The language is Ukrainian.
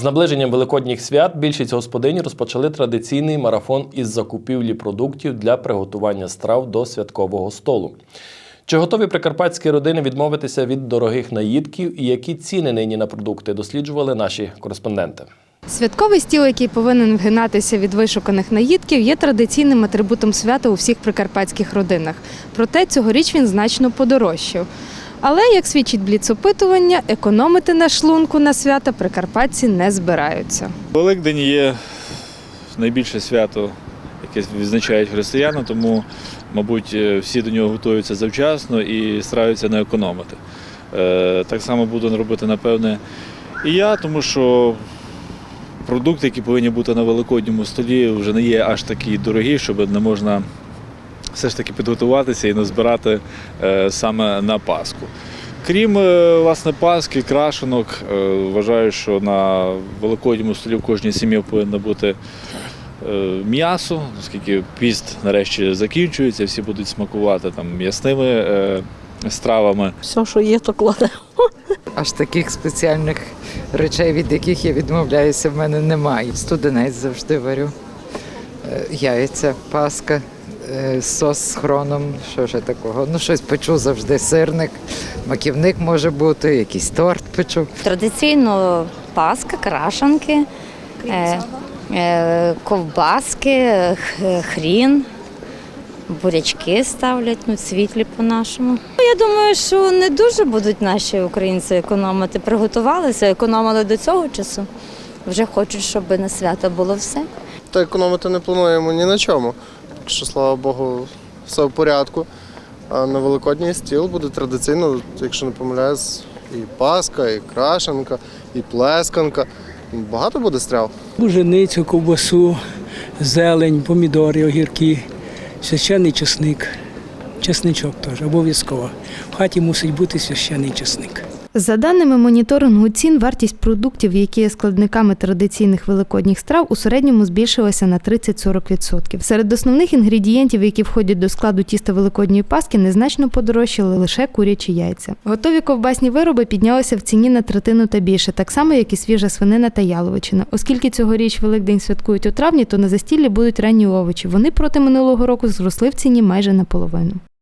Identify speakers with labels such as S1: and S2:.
S1: З наближенням великодніх свят більшість господинь розпочали традиційний марафон із закупівлі продуктів для приготування страв до святкового столу. Чи готові прикарпатські родини відмовитися від дорогих наїдків і які ціни нині на продукти досліджували наші кореспонденти?
S2: Святковий стіл, який повинен вгинатися від вишуканих наїдків, є традиційним атрибутом свята у всіх прикарпатських родинах. Проте цьогоріч він значно подорожчав. Але, як свідчить бліцопитування, економити на шлунку на свята прикарпатці не збираються.
S3: Великдень є найбільше свято, яке відзначають християни, тому, мабуть, е, всі до нього готуються завчасно і стараються не економити. Е, Так само буду робити, напевне, і я, тому що продукти, які повинні бути на великодньому столі, вже не є аж такі дорогі, щоб не можна все ж таки підготуватися і назбирати е, саме на Пасху. Крім е, власне Пасхи, крашенок, е, вважаю, що на великодньому столі в кожній сім'ї повинно бути м'ясо, оскільки піст нарешті закінчується, всі будуть смакувати там м'ясними стравами.
S4: Все, що є, то кладемо.
S5: Аж таких спеціальних речей, від яких я відмовляюся, в мене немає. Студенець завжди варю. Яйця, паска, сос з хроном, що ж такого. Ну, щось печу завжди, сирник, маківник може бути, якийсь торт печу.
S6: Традиційно паска, крашанки, е, е, ковбаски, хрін, бурячки ставлять, ну, світлі по-нашому. Ну, Я думаю, що не дуже будуть наші українці економити. Приготувалися, економили до цього часу. Вже хочуть, щоб на свято було все.
S7: Та економити не плануємо ні на чому. Що, слава Богу, все в порядку. А на Великодній стіл буде традиційно, якщо не помиляюсь, і паска, і крашенка, і плесканка. Багато буде страв.
S8: Буженицю, ковбасу, зелень, помідори, огірки, священний чесник. Чесничок теж обов'язково. В хаті мусить бути священний чесник.
S2: За даними моніторингу цін, вартість продуктів, які є складниками традиційних великодніх страв, у середньому збільшилася на 30-40%. Серед основних інгредієнтів, які входять до складу тіста великодньої паски, незначно подорожчали лише курячі яйця. Готові ковбасні вироби піднялися в ціні на третину та більше, так само як і свіжа свинина та яловичина. Оскільки цьогоріч Великдень святкують у травні, то на застіллі будуть ранні овочі. Вони проти минулого року зросли в ціні майже наполовину.